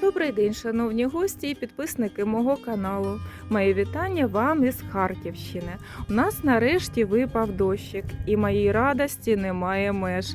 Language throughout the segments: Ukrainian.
Добрий день, шановні гості і підписники мого каналу. Мої вітання вам із Харківщини. У нас нарешті випав дощик, і моїй радості немає меж.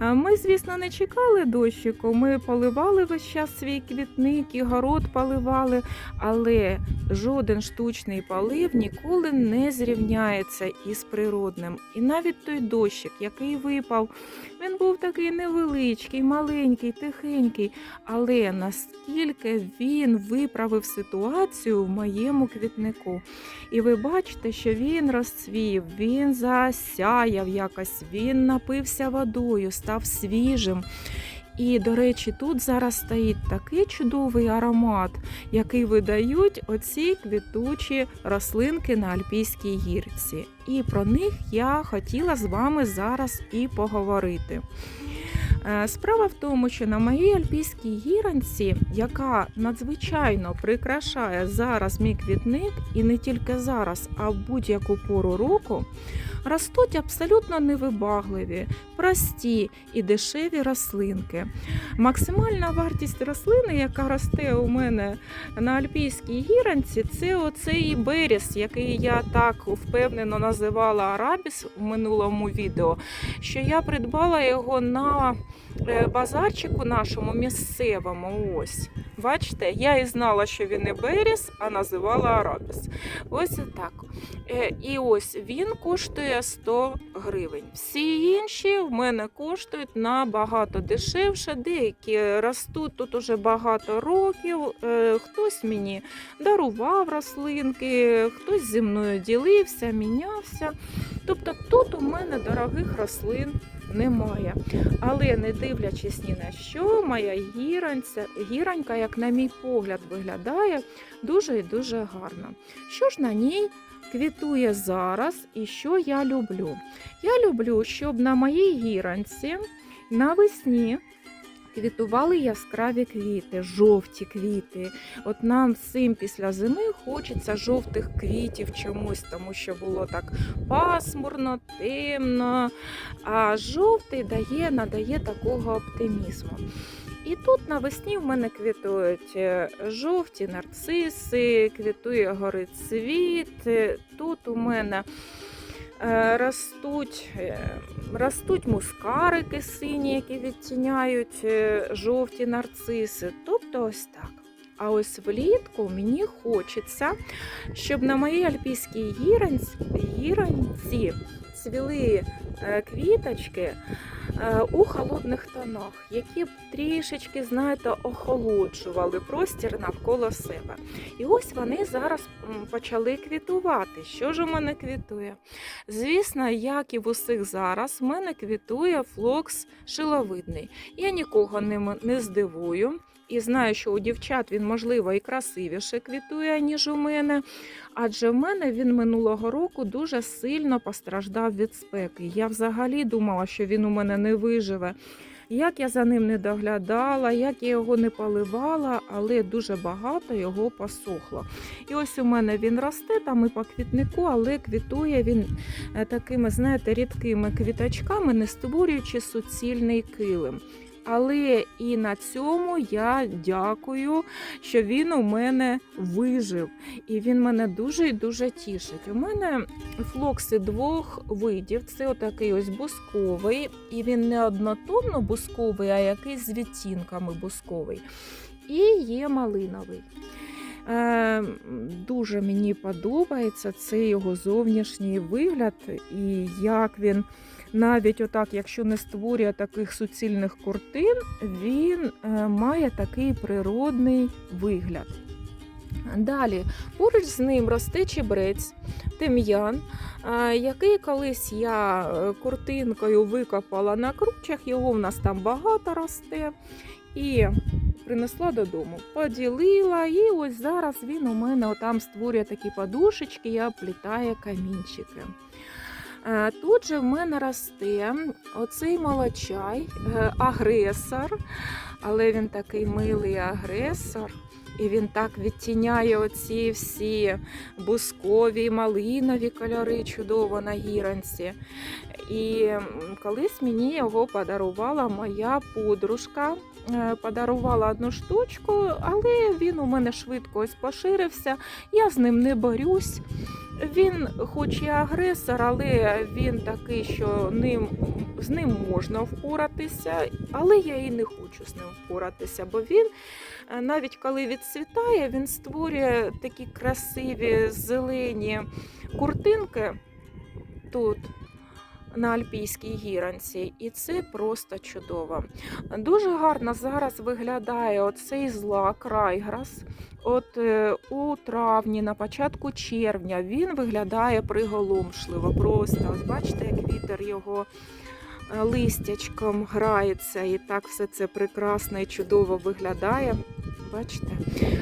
Ми, звісно, не чекали дощику. Ми поливали весь час свій квітник і город поливали, але жоден штучний полив ніколи не зрівняється із природним. І навіть той дощик, який випав, він був такий невеличкий, маленький, тихенький, але наскільки він виправив ситуацію в моєму квітнику. І ви бачите, що він розцвів, він засяяв якось, він напився водою, став свіжим. І, до речі, тут зараз стоїть такий чудовий аромат, який видають оці квітучі рослинки на Альпійській гірці. І про них я хотіла з вами зараз і поговорити. Е, Справа в тому, що на моїй альпійській гіранці, яка надзвичайно прикрашає зараз мій квітник, і не тільки зараз, а в будь-яку пору року, ростуть абсолютно невибагливі, прості і дешеві рослинки. Максимальна вартість рослини, яка росте у мене на альпійській гіранці, це оцей беріс, який я так впевнено називала арабіс в минулому відео, що я придбала його на базарчику нашому місцевому. Ось. Бачите, я і знала, що він і беріс, а називала арабіс. Ось так. Е, І ось він коштує 100 гривень. Всі інші в мене коштують набагато дешевше. Деякі ростуть тут уже багато років. Е, Хтось мені дарував рослинки, хтось зі мною ділився, мінявся. Тобто тут у мене дорогих рослин немає. Але не дивлячись ні на що, моя гіранця, гіранька, як на мій погляд, виглядає дуже і дуже гарно. Що ж на ній квітує зараз і що я люблю? Я люблю, щоб на моїй гіранці навесні квітували яскраві квіти, жовті квіти. От нам всім після зими хочеться жовтих квітів чомусь, тому що було так пасмурно, темно. А жовтий дає, надає такого оптимізму. І тут навесні в мене квітують е, жовті нарциси, квітує горицвіт. е, Тут у мене ростуть, е, ростуть мускарики сині, які відтіняють е, жовті нарциси. Тобто ось так. А ось влітку мені хочеться, щоб на моїй альпійській гіранці, цвіли е, квіточки е, у холодних тонах, які б трішечки, знаєте, охолоджували простір навколо себе. І ось вони зараз почали квітувати. Що ж у мене квітує? Звісно, як і в усіх зараз, в мене квітує флокс шиловидний. Я нікого не здивую. І знаю, що у дівчат він, можливо, і красивіше квітує, ніж у мене. Адже в мене він минулого року дуже сильно постраждав від спеки. Я взагалі думала, що він у мене не виживе. Як я за ним не доглядала, як я його не поливала, але дуже багато його посохло. І ось у мене він росте там і по квітнику, але квітує він е, такими, знаєте, рідкими квіточками, не створюючи суцільний килим. Але і на цьому я дякую, що він у мене вижив. І він мене дуже і дуже тішить. У мене флокси двох видів. Це отакий ось бусковий, і він не однотонно бусковий, а якийсь з відтінками бусковий. І є малиновий. Е, дуже мені подобається цей його зовнішній вигляд, і як він навіть отак, якщо не створює таких суцільних куртин, він е, має такий природний вигляд. Далі, поруч з ним росте чебрець, тим'ян, е, який колись я е, куртинкою викопала на кручах, його в нас там багато росте. І принесла додому, поділила, і ось зараз він у мене отам створює такі подушечки і оплітає камінчики. Е, Тут же в мене росте оцей молочай, е, агресор, але він такий милий агресор. І він так відтіняє оці всі бускові, малинові кольори чудово на гіранці. І колись мені його подарувала моя подружка е, подарувала одну штучку, але він у мене швидко ось поширився. Я з ним не борюсь. Він, хоч і агресор, але він такий, що ним, з ним можна впоратися, але я і не хочу з ним впоратися, бо він, е, навіть коли відцвітає, він створює такі красиві зелені куртинки тут. На Альпійській гіранці, і це просто чудово. Дуже гарно зараз виглядає оцей злак Райграс. От е, у травні, на початку червня, він виглядає приголомшливо. Просто бачите, як вітер його е, листячком грається, і так все це прекрасно і чудово виглядає. Бачите?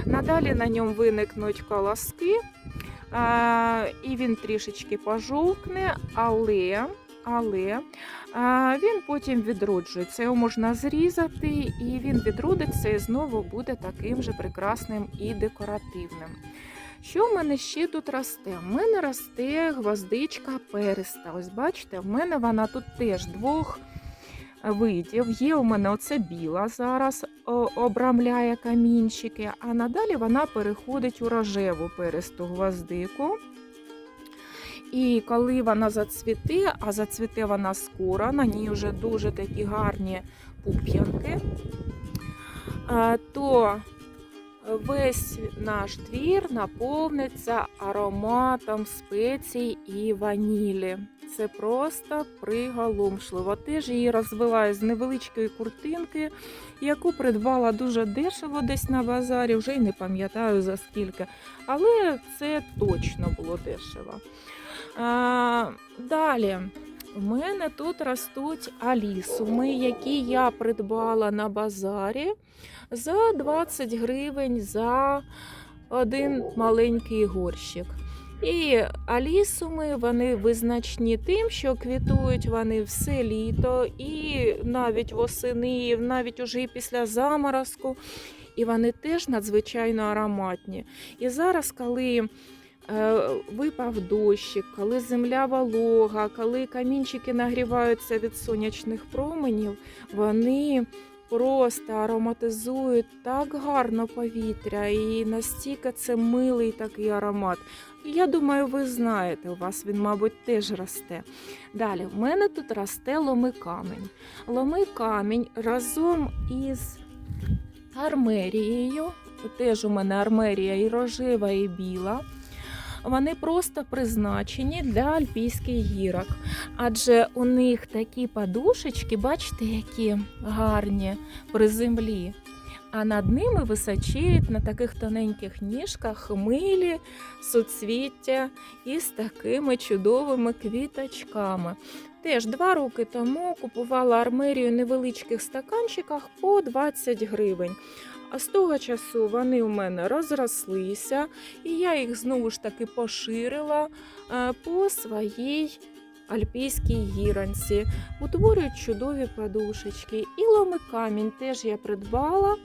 Надалі на ньому виникнуть колоски, е, і він трішечки пожовкне, але. Але а, він потім відроджується. Його можна зрізати, і він відродиться і знову буде таким же прекрасним і декоративним. Що в мене ще тут росте? У мене росте гвоздичка периста. Ось бачите, в мене вона тут теж двох видів. Є у мене оце біла зараз обрамляє камінчики, а надалі вона переходить у рожеву перисту гвоздику. І коли вона зацвіте, а зацвіте вона скоро, на ній вже дуже такі гарні пуп'янки, е, то весь наш двір наповниться ароматом спецій і ванілі. Це просто приголомшливо. Теж її розвиваю з невеличкої куртинки, яку придбала дуже дешево десь на базарі, вже й не пам'ятаю за скільки. Але це точно було дешево. А, далі. У мене тут ростуть алісуми, які я придбала на базарі за 20 гривень за один маленький горщик. І алісуми вони визначні тим, що квітують вони все літо, і навіть восени, і навіть уже і після заморозку. І вони теж надзвичайно ароматні. І зараз, коли випав дощик, коли земля волога, коли камінчики нагріваються від сонячних променів, вони просто ароматизують так гарно повітря, і настільки це милий такий аромат. Я думаю, ви знаєте, у вас він, мабуть, теж росте. Далі, в мене тут росте ломи камінь. Ломи камінь разом із армерією. Теж у мене армерія і рожева, і біла. Вони просто призначені для альпійських гірок. Адже у них такі подушечки, бачите, які гарні при землі. А над ними височіють на таких тоненьких ніжках хмилі, суцвіття із такими чудовими квіточками. Теж два роки тому купувала армерію невеличких стаканчиках по 20 гривень. А з того часу вони у мене розрослися, і я їх знову ж таки поширила е, по своїй альпійській гіранці. Утворюють чудові подушечки. І ломикамінь теж я придбала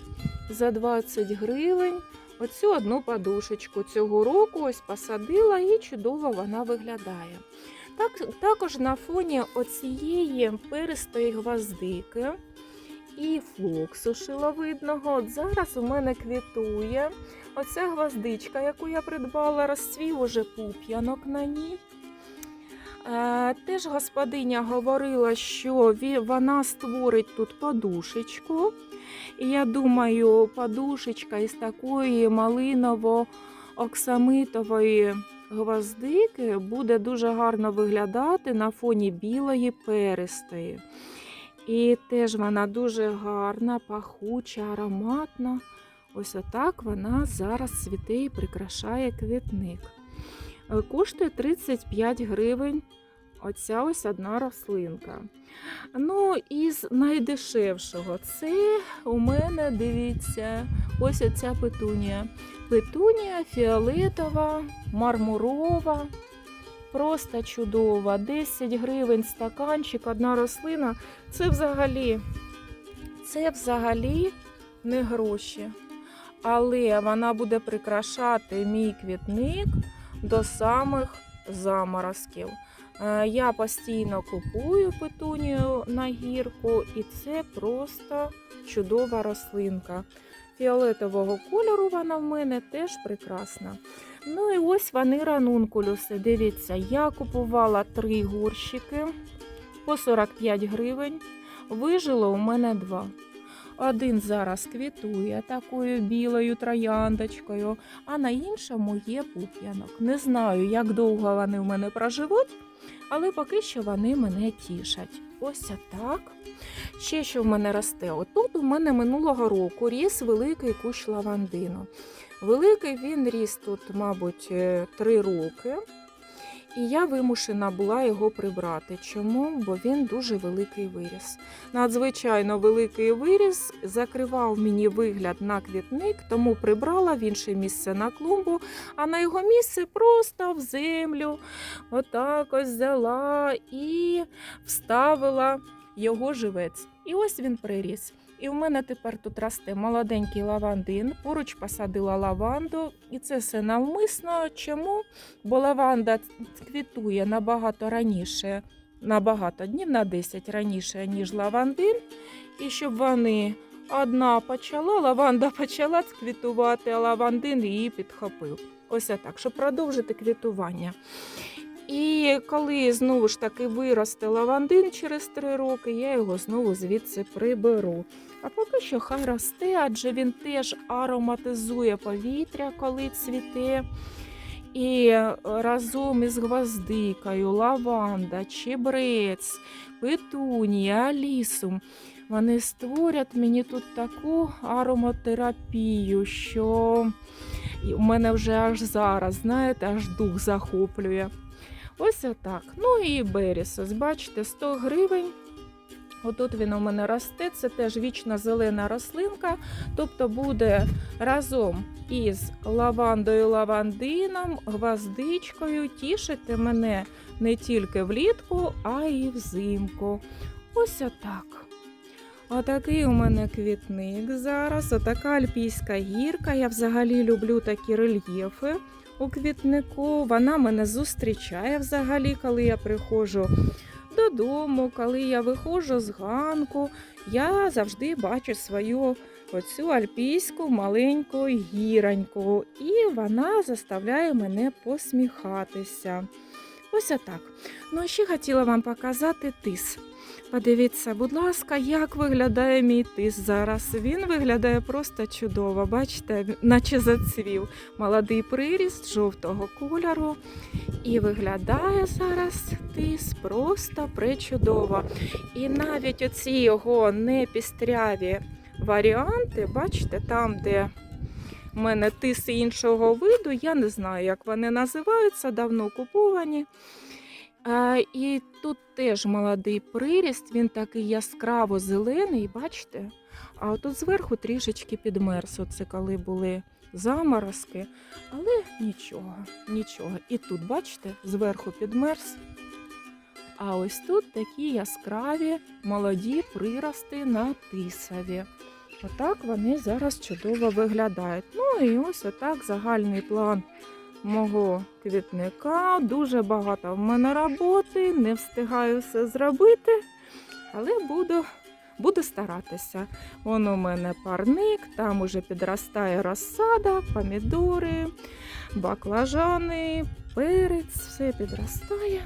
за 20 гривень. Оцю одну подушечку цього року ось посадила і чудово вона виглядає. Так, також на фоні оцієї перистої гвоздики і флоксу шиловидного. От зараз у мене квітує оця гвоздичка, яку я придбала, розцвів уже пуп'янок на ній. Е, теж господиня говорила, що вона створить тут подушечку. І я думаю, подушечка із такої малиново-оксамитової гвоздики буде дуже гарно виглядати на фоні білої перистої. І теж вона дуже гарна, пахуча, ароматна. Ось отак вона зараз цвіте і прикрашає квітник. Е, Коштує 35 гривень. Оця ось одна рослинка. Ну, із найдешевшого це у мене, дивіться, ось оця петунія. Петунія фіолетова, мармурова, просто чудова. 10 гривень стаканчик, одна рослина. Це взагалі, це взагалі не гроші. Але вона буде прикрашати мій квітник до самих заморозків. Е, Я постійно купую петунію на гірку, і це просто чудова рослинка. Фіолетового кольору вона в мене теж прекрасна. Ну і ось вони ранункулюси. Дивіться, я купувала три горщики по 45 гривень. Вижило у мене два. Один зараз квітує такою білою трояндочкою, а на іншому є пуп'янок. Не знаю, як довго вони в мене проживуть, але поки що вони мене тішать. Ось так. Ще що в мене росте? Отут у мене минулого року ріс великий кущ лавандину. Великий він ріс тут, мабуть, е, три роки. І я вимушена була його прибрати. Чому? Бо він дуже великий виріс. Надзвичайно великий виріс закривав мені вигляд на квітник, тому прибрала в інше місце на клумбу, а на його місце просто в землю. Отак ось взяла і вставила його живець. І ось він приріс. І в мене тепер тут росте молоденький лавандин. Поруч посадила лаванду, і це все навмисно. Чому? Бо лаванда квітує набагато раніше, набагато днів на 10 раніше, ніж лавандин. І щоб вони одна почала, лаванда почала квітувати, а лавандин її підхопив. Ось так, щоб продовжити квітування. І коли знову ж таки виросте лавандин через три роки, я його знову звідси приберу. А поки що хай росте, адже він теж ароматизує повітря, коли цвіте. І разом із гвоздикою, лаванда, чебрець, петунія, алісум. Вони створять мені тут таку ароматерапію, що у мене вже аж зараз, знаєте, аж дух захоплює. Ось отак. Ну і Беріс, ось бачите, 100 гривень. Отут він у мене росте, це теж вічна зелена рослинка, тобто буде разом із лавандою, лавандином, гвоздичкою тішити мене не тільки влітку, а й взимку. Ось отак. Отакий у мене квітник зараз. Отака альпійська гірка. Я взагалі люблю такі рельєфи у квітнику. Вона мене зустрічає взагалі, коли я приходжу додому, коли я виходжу з ганку. Я завжди бачу свою оцю альпійську маленьку гіраньку, і вона заставляє мене посміхатися. Ось отак. Ну, а ще хотіла вам показати тис. Подивіться, будь ласка, як виглядає мій тис зараз. Він виглядає просто чудово. Бачите, наче зацвів молодий приріст жовтого кольору. І виглядає зараз тис просто пречудово. І навіть оці його непістряві варіанти, бачите, там, де в мене тиси іншого виду, я не знаю, як вони називаються, давно куповані. І тут теж молодий приріст, він такий яскраво зелений, бачите? А тут зверху трішечки підмерз, оце коли були заморозки, але нічого, нічого. І тут, бачите, зверху підмерз. А ось тут такі яскраві молоді прирости на тисові. Отак вони зараз чудово виглядають. Ну і ось отак загальний план мого квітника. Дуже багато в мене роботи, не встигаю все зробити, але буду, буду старатися. Вон у мене парник, там уже підростає розсада, помідори, баклажани, перець, все підростає.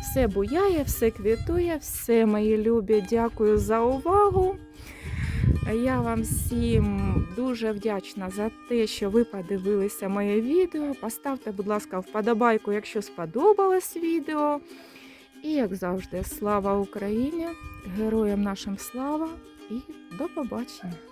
Все буяє, все квітує, все мої любі. Дякую за увагу. Я вам всім дуже вдячна за те, що ви подивилися моє відео. Поставте, будь ласка, вподобайку, якщо сподобалось відео. І, як завжди, слава Україні! Героям нашим слава і до побачення!